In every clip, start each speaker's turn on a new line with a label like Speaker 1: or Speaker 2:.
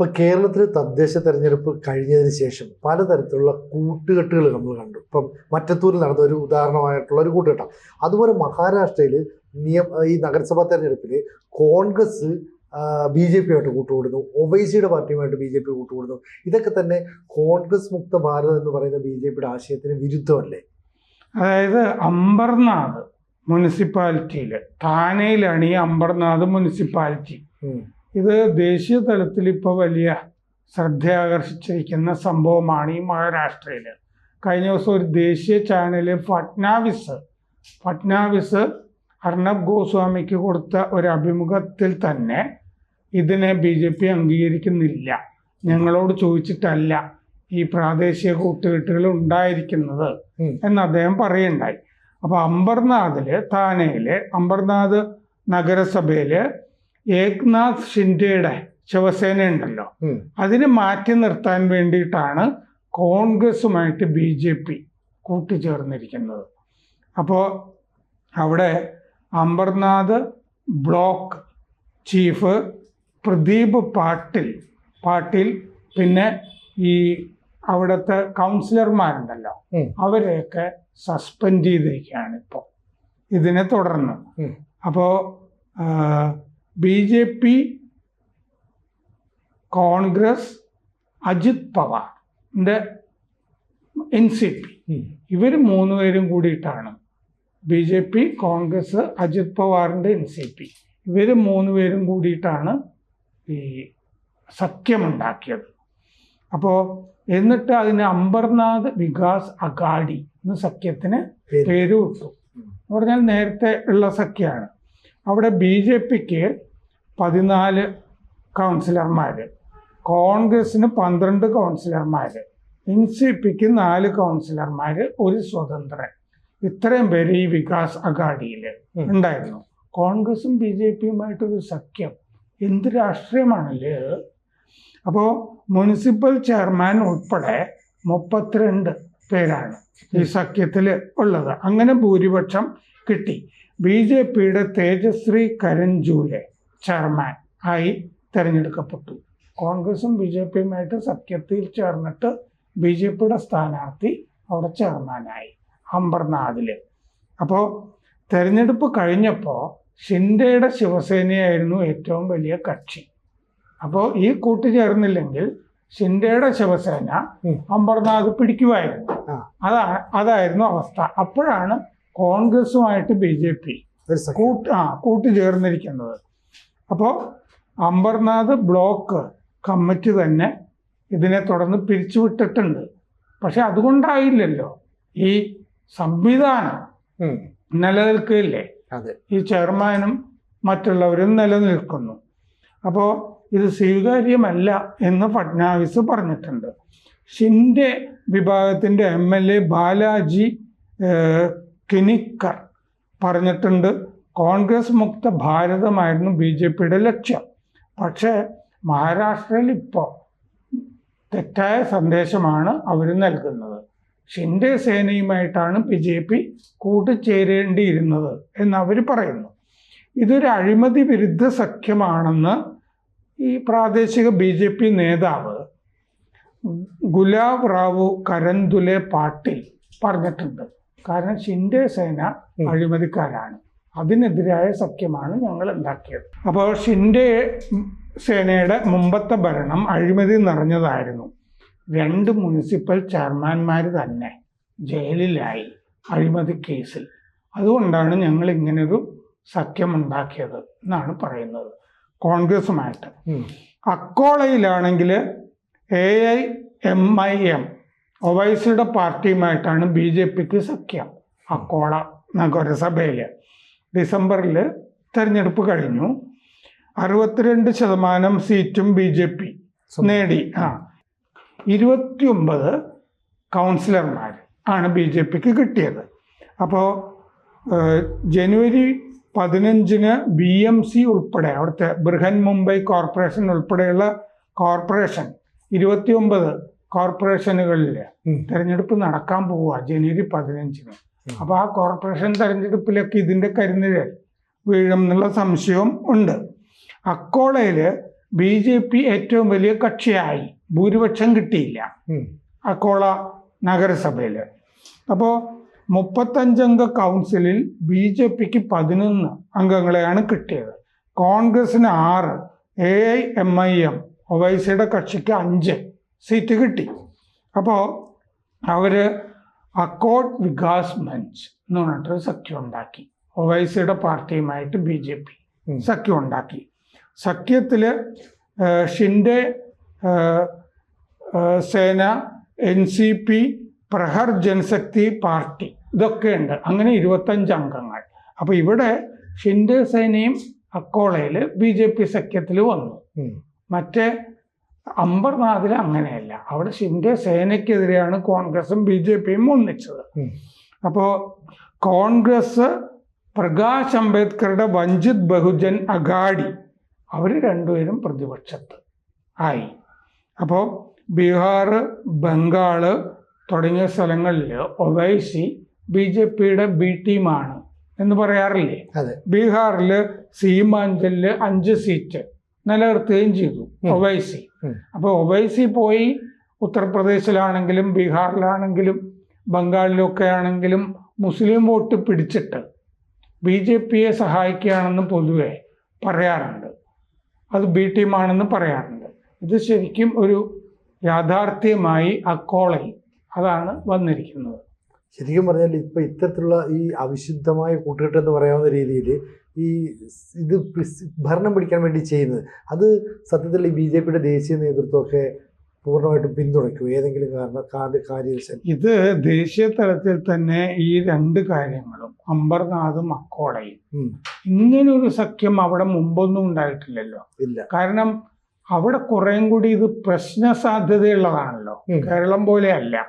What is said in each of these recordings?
Speaker 1: ഇപ്പൊ കേരളത്തിൽ തദ്ദേശ തെരഞ്ഞെടുപ്പ് കഴിഞ്ഞതിന് ശേഷം പലതരത്തിലുള്ള കൂട്ടുകെട്ടുകൾ നമ്മൾ കണ്ടു. ഇപ്പം മറ്റത്തൂരിൽ നടന്ന ഒരു ഉദാഹരണമായിട്ടുള്ള ഒരു കൂട്ടുകെട്ടാണ് അതുപോലെ മഹാരാഷ്ട്രയിൽ നിയമ ഈ നഗരസഭാ തെരഞ്ഞെടുപ്പിൽ കോൺഗ്രസ് ബി ജെ പിയുമായിട്ട് കൂട്ടുകൂടുന്നു. ഒവൈസിയുടെ പാർട്ടിയുമായിട്ട് ബി ജെ പി കൂട്ടുകൂടുന്നു. ഇതൊക്കെ തന്നെ കോൺഗ്രസ് മുക്ത ഭാരതം എന്ന് പറയുന്ന ബി ജെ പിയുടെ ആശയത്തിന് വിരുദ്ധമല്ലേ?
Speaker 2: അതായത് അംബർനാഥ് മുനിസിപ്പാലിറ്റിയിൽ താനയിലാണ് ഈ അംബർനാഥ് മുനിസിപ്പാലിറ്റി. ഇത് ദേശീയ തലത്തിൽ ഇപ്പോൾ വലിയ ശ്രദ്ധയാകർഷിച്ചിരിക്കുന്ന സംഭവമാണ് ഈ മഹാരാഷ്ട്രയിൽ കഴിഞ്ഞ ദിവസം ഒരു ദേശീയ ചാനൽ ഫട്നാവിസ് ഫട്നാവിസ് അർണബ് ഗോസ്വാമിക്ക് കൊടുത്ത ഒരു അഭിമുഖത്തിൽ തന്നെ ഇതിനെ ബി ജെ പി അംഗീകരിക്കുന്നില്ല. ഞങ്ങളോട് ചോദിച്ചിട്ടല്ല ഈ പ്രാദേശിക കൂട്ടുകെട്ടുകൾ ഉണ്ടായിരിക്കുന്നത് എന്ന് അദ്ദേഹം പറയുണ്ടായി അപ്പോൾ അംബർനാഥിൽ താനെയിൽ അംബർനാഥ് നഗരസഭയിൽ ഏക്നാഥ് ഷിൻഡെയുടെ ശിവസേന ഉണ്ടല്ലോ അതിനെ മാറ്റി നിർത്താൻ വേണ്ടിയിട്ടാണ് കോൺഗ്രസുമായിട്ട് ബി ജെ പി കൂട്ടിച്ചേർന്നിരിക്കുന്നത്. അപ്പോൾ അവിടെ അംബർനാഥ് ബ്ലോക്ക് ചീഫ് പ്രദീപ് പാട്ടിൽ പാട്ടിൽ പിന്നെ ഈ അവിടുത്തെ കൗൺസിലർമാരുണ്ടല്ലോ. അവരെയൊക്കെ സസ്പെൻഡ് ചെയ്തിരിക്കുകയാണ് ഇപ്പോൾ ഇതിനെ തുടർന്ന്. അപ്പോൾ B J P Congress Ajit പവാറിന്റെ N C P. ഇവർ മൂന്നുപേരും കൂടിയിട്ടാണ് B J P Congress Ajit പവാറിന്റെ N C P. ഇവർ മൂന്നുപേരും കൂടിയിട്ടാണ് ഈ സഖ്യമുണ്ടാക്കിയത്. അപ്പോൾ എന്നിട്ട് അതിന് അംബർനാഥ് വികാസ് അഗാഡി എന്ന സഖ്യത്തിന്.
Speaker 1: പേര്.
Speaker 2: വിട്ടു എന്ന് പറഞ്ഞാൽ നേരത്തെ ഉള്ള സഖ്യമാണ് അവിടെ ബി ജെ പിക്ക് പതിനാല് കൗൺസിലർമാർ കോൺഗ്രസിന് പന്ത്രണ്ട് കൗൺസിലർമാർ എൻ സി പിക്ക് നാല് കൗൺസിലർമാർ ഒരു സ്വതന്ത്രൻ. ഇത്രയും പേര് ഈ വികാസ് അഗാഡിയിൽ ഉണ്ടായിരുന്നു. കോൺഗ്രസും ബി ജെ പിയുമായിട്ടൊരു സഖ്യം. എന്ത് രാഷ്ട്രീയമാണല്ലേ അപ്പോൾ മുനിസിപ്പൽ ചെയർമാൻ ഉൾപ്പെടെ മുപ്പത്തിരണ്ട് പേരാണ് ഈ സഖ്യത്തിൽ ഉള്ളത്. അങ്ങനെ ഭൂരിപക്ഷം കിട്ടി. ബി ജെ പിയുടെ തേജസ്വി കരഞ്ജൂലെ ചെയർമാൻ ആയി തിരഞ്ഞെടുക്കപ്പെട്ടു. കോൺഗ്രസും ബി ജെ പിയുമായിട്ട് സഖ്യത്തിൽ ചേർന്നിട്ട് ബി ജെ പിയുടെ സ്ഥാനാർത്ഥി അവിടെ ചെയർമാനായി അംബർനാഥിൽ അപ്പോൾ തെരഞ്ഞെടുപ്പ് കഴിഞ്ഞപ്പോൾ ഷിൻഡയുടെ ശിവസേനയായിരുന്നു ഏറ്റവും വലിയ കക്ഷി. അപ്പോൾ ഈ കൂട്ടുചേർന്നില്ലെങ്കിൽ ഷിൻഡയുടെ ശിവസേന
Speaker 1: അമ്പർനാഥ്
Speaker 2: അംബർനാഥ് പിടിക്കുമായിരുന്നു. അതാ അതായിരുന്നു അവസ്ഥ. അപ്പോഴാണ് കോൺഗ്രസുമായിട്ട് ബി ജെ പി കൂട്ട് ആ കൂട്ടുചേർന്നിരിക്കുന്നത്. അപ്പോൾ അംബർനാഥ് ബ്ലോക്ക് കമ്മിറ്റി തന്നെ ഇതിനെ തുടർന്ന് പിരിച്ചുവിട്ടിട്ടുണ്ട്. പക്ഷെ അതുകൊണ്ടായില്ലല്ലോ ഈ സംവിധാനം
Speaker 1: നിലനിൽക്കില്ലേ?
Speaker 2: ഈ ചെയർമാനും മറ്റുള്ളവരും നിലനിൽക്കുന്നു. അപ്പോൾ ഇത് സ്വീകാര്യമല്ല എന്ന് ഫഡ്നാവിസ് പറഞ്ഞിട്ടുണ്ട്. ഷിൻഡെ വിഭാഗത്തിന്റെ M L A Balaji Kinikar പറഞ്ഞിട്ടുണ്ട് കോൺഗ്രസ് മുക്ത ഭാരതമായിരുന്നു ബി ജെ പിയുടെ ലക്ഷ്യം. പക്ഷേ മഹാരാഷ്ട്രയിൽ ഇപ്പോൾ തെറ്റായ സന്ദേശമാണ് അവർ നൽകുന്നത്. ഷിൻഡെ സേനയുമായിട്ടാണ് ബി ജെ പി കൂട്ടുചേരേണ്ടിയിരുന്നത് എന്ന് അവർ പറയുന്നു. ഇതൊരു അഴിമതി വിരുദ്ധ സഖ്യമാണെന്ന് ഈ പ്രാദേശിക ബി ജെ പി നേതാവ് ഗുലാബ് റാവു കരന്തുലെ പാട്ടിൽ പറഞ്ഞിട്ടുണ്ട്. കാരണം ഷിൻഡെ സേന. അഴിമതിക്കാരാണ്. അതിനെതിരായ സഖ്യമാണ് ഞങ്ങൾ ഉണ്ടാക്കിയത് അപ്പോൾ ഷിൻഡെ സേനയുടെ മുമ്പത്തെ ഭരണം അഴിമതി നിറഞ്ഞതായിരുന്നു. രണ്ട് മുനിസിപ്പൽ ചെയർമാൻമാർ തന്നെ ജയിലിലായി അഴിമതി കേസിൽ. അതുകൊണ്ടാണ് ഞങ്ങൾ ഇങ്ങനൊരു സഖ്യമുണ്ടാക്കിയത് എന്നാണ് പറയുന്നത് കോൺഗ്രസുമായിട്ട്. അക്കോളയിലാണെങ്കിൽ A I M I M ഒവൈസിയുടെ പാർട്ടിയുമായിട്ടാണ് ബി ജെ പിക്ക് സഖ്യം. അക്കോള നഗരസഭയിൽ ഡിസംബറിൽ തെരഞ്ഞെടുപ്പ് കഴിഞ്ഞു. അറുപത്തിരണ്ട് ശതമാനം സീറ്റും ബി ജെ പി നേടി. ആ. ഇരുപത്തിയൊമ്പത് കൗൺസിലർമാർ ആണ് ബി ജെ പിക്ക് കിട്ടിയത്. അപ്പോൾ ജനുവരി പതിനഞ്ചിന് ബി എം സി ഉൾപ്പെടെ അവിടുത്തെ ബൃഹൻ മുംബൈ കോർപ്പറേഷൻ ഉൾപ്പെടെയുള്ള കോർപ്പറേഷൻ ഇരുപത്തിയൊമ്പത് കോർപ്പറേഷനുകളിൽ. തെരഞ്ഞെടുപ്പ് നടക്കാൻ പോവുക ജനുവരി പതിനഞ്ചിന്.
Speaker 1: അപ്പൊ
Speaker 2: അപ്പോൾ ആ കോർപ്പറേഷൻ തെരഞ്ഞെടുപ്പിലൊക്കെ ഇതിന്റെ കരുന്നിഴൽ വീഴും എന്നുള്ള സംശയവും ഉണ്ട്. അക്കോളയിൽ ബി ജെ പി ഏറ്റവും വലിയ കക്ഷിയായി ഭൂരിപക്ഷം കിട്ടിയില്ല. അക്കോള നഗരസഭയിൽ അപ്പോൾ മുപ്പത്തഞ്ചംഗ കൗൺസിലിൽ ബി ജെ പിക്ക് പതിനൊന്ന് അംഗങ്ങളെയാണ് കിട്ടിയത്. കോൺഗ്രസിന് ആറ് A I M I M ഒവൈസിയുടെ കക്ഷിക്ക് അഞ്ച്. സീറ്റ് കിട്ടി. അപ്പോൾ അവർ അക്കോഡ് വികാസ് മഞ്ച് എന്ന് പറഞ്ഞിട്ടൊരു സഖ്യം ഉണ്ടാക്കി. ഒവൈസിയുടെ പാർട്ടിയുമായിട്ട് ബി ജെ പി. സഖ്യം ഉണ്ടാക്കി. സഖ്യത്തിൽ Shinde Sena N C P Prahar Janshakti party ഇതൊക്കെയുണ്ട് അങ്ങനെ ഇരുപത്തഞ്ച് അംഗങ്ങൾ. അപ്പോൾ ഇവിടെ ഷിൻഡെ സേനയും അക്കോളയിൽ ബി ജെ പി സഖ്യത്തിൽ വന്നു. മറ്റേ അംബർനാഥിൽ അങ്ങനെയല്ല. അവിടെ ഷിൻഡെ സേനയ്ക്കെതിരെയാണ് കോൺഗ്രസും ബി ജെ പിയും ഒന്നിച്ചത്
Speaker 1: അപ്പോ
Speaker 2: അപ്പോൾ കോൺഗ്രസ് പ്രകാശ് അംബേദ്കറുടെ വഞ്ചിത് ബഹുജൻ അഗാഡി അവർ രണ്ടുപേരും പ്രതിപക്ഷത്ത് ആയി. അപ്പോൾ ബീഹാർ ബംഗാൾ തുടങ്ങിയ സ്ഥലങ്ങളിൽ ഒവൈസി ബി ജെ പിയുടെ ബി ടീമാണ് എന്ന് പറയാറില്ലേ?
Speaker 1: അതെ.
Speaker 2: ബീഹാറിൽ സീമാഞ്ചലിൽ അഞ്ച് സീറ്റ്. നിലനിർത്തുകയും ചെയ്തു. ഒവൈസി. അപ്പോൾ ഒവൈസി പോയി ഉത്തർപ്രദേശിലാണെങ്കിലും ബീഹാറിലാണെങ്കിലും ബംഗാളിലൊക്കെ ആണെങ്കിലും മുസ്ലിം വോട്ട് പിടിച്ചിട്ട് ബി ജെ പിയെ സഹായിക്കുകയാണെന്ന് പൊതുവെ പറയാറുണ്ട്. അത് ബി ടീമാണെന്ന് പറയാറുണ്ട്. ഇത് ശരിക്കും ഒരു യാഥാർത്ഥ്യമായി അക്കോളയിൽ അതാണ് വന്നിരിക്കുന്നത്.
Speaker 1: ശരിക്കും പറഞ്ഞാൽ ഇപ്പൊ ഇത്തരത്തിലുള്ള ഈ അവിശുദ്ധമായ കൂട്ടുകെട്ട് എന്ന് പറയാവുന്ന രീതിയിൽ ഈ ഇത് ഭരണം പിടിക്കാൻ വേണ്ടി ചെയ്യുന്നത്. അത് സത്യത്തിൽ ഈ ബി ജെ പിയുടെ ദേശീയ നേതൃത്വമൊക്കെ പൂർണമായിട്ടും പിന്തുണയ്ക്കും. ഏതെങ്കിലും കാരണം കാര്യ കാര്യവശാൽ.
Speaker 2: ഇത് ദേശീയ തലത്തിൽ തന്നെ ഈ രണ്ട് കാര്യങ്ങളും അംബർനാഥും അക്കോളയും.
Speaker 1: ഇങ്ങനെ
Speaker 2: ഇങ്ങനൊരു സഖ്യം അവിടെ മുമ്പൊന്നും ഉണ്ടായിട്ടില്ലല്ലോ.
Speaker 1: ഇല്ല.
Speaker 2: കാരണം അവിടെ കുറേം കൂടി ഇത് പ്രശ്ന സാധ്യതയുള്ളതാണല്ലോ. കേരളം പോലെയല്ല.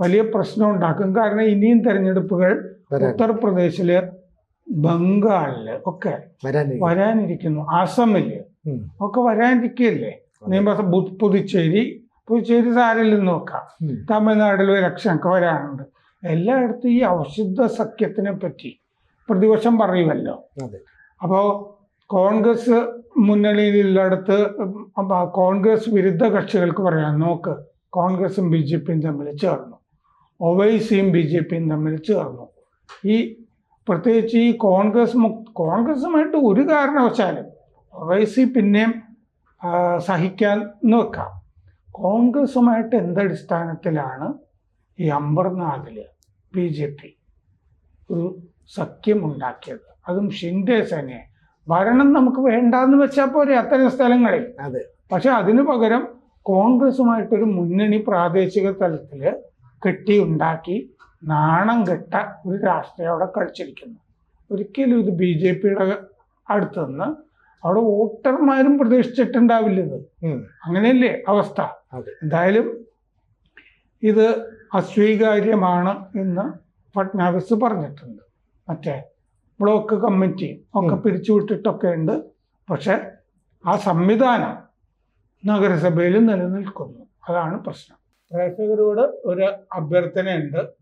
Speaker 2: വലിയ പ്രശ്നം ഉണ്ടാക്കും. കാരണം ഇനിയും തെരഞ്ഞെടുപ്പുകൾ ഉത്തർപ്രദേശിൽ ബംഗാളിൽ ഒക്കെ
Speaker 1: വരാനിരിക്കും
Speaker 2: വരാനിരിക്കുന്നു.
Speaker 1: അസമിൽ
Speaker 2: ഒക്കെ വരാനിരിക്കല്ലേ നിയമസഭ പുതുച്ചേരി പുതുച്ചേരി സാരില്ലെന്ന് നോക്കാം. തമിഴ്നാട്ടിൽ ഇലക്ഷൻ ഒക്കെ വരാനുണ്ട്. എല്ലായിടത്തും ഈ ഔഷധ സഖ്യത്തിനെ പറ്റി പ്രതിപക്ഷം പറയുമല്ലോ.
Speaker 1: അപ്പോ
Speaker 2: അപ്പോൾ കോൺഗ്രസ് മുന്നണിയിലുള്ളിടത്ത് കോൺഗ്രസ് വിരുദ്ധ കക്ഷികൾക്ക് പറയാം. നോക്ക് കോൺഗ്രസും ബി ജെ പിയും തമ്മിൽ ചേർന്നു. ഒവൈസിയും ബി ജെ പിയും തമ്മിൽ ചേർന്നു. ഈ പ്രത്യേകിച്ച് ഈ കോൺഗ്രസ് മുക് കോൺഗ്രസുമായിട്ട് ഒരു കാരണവശാലും ഒവൈസി പിന്നെയും സഹിക്കാൻ സഹിക്കാൻ വെക്കാം കോൺഗ്രസുമായിട്ട് എന്തടിസ്ഥാനത്തിലാണ് ഈ അമ്പർനാഥിൽ ബി ജെ പി ഒരു സഖ്യമുണ്ടാക്കിയത്. അതും ഷിൻഡെ സേനയെ. ഭരണം നമുക്ക് വേണ്ടാന്ന് വെച്ചാൽ പോരെ അത്തരം സ്ഥലങ്ങളിൽ.
Speaker 1: അതെ.
Speaker 2: പക്ഷെ അതിനു പകരം കോൺഗ്രസുമായിട്ടൊരു മുന്നണി പ്രാദേശിക തലത്തിൽ കെട്ടി ഉണ്ടാക്കി നാണം കെട്ട ഒരു രാഷ്ട്രീയം അവിടെ കളിച്ചിരിക്കുന്നു. ഒരിക്കലും ഇത് ബി ജെ പിയുടെ അടുത്ത് നിന്ന് അവിടെ വോട്ടർമാരും പ്രതീക്ഷിച്ചിട്ടുണ്ടാവില്ല ഇത്.
Speaker 1: ഉം.
Speaker 2: അങ്ങനെയല്ലേ അവസ്ഥ? എന്തായാലും ഇത് അസ്വീകാര്യമാണ് എന്ന് ഫട്നാവിസ് പറഞ്ഞിട്ടുണ്ട്. മറ്റേ ബ്ലോക്ക് കമ്മിറ്റി ഒക്കെ. പിരിച്ചുവിട്ടിട്ടൊക്കെ ഉണ്ട്. പക്ഷെ ആ സംവിധാനം നഗരസഭയിൽ നിലനിൽക്കുന്നു. അതാണ് പ്രശ്നം. പ്രേക്ഷകരോട് ഒരു അഭ്യർത്ഥനയുണ്ട്.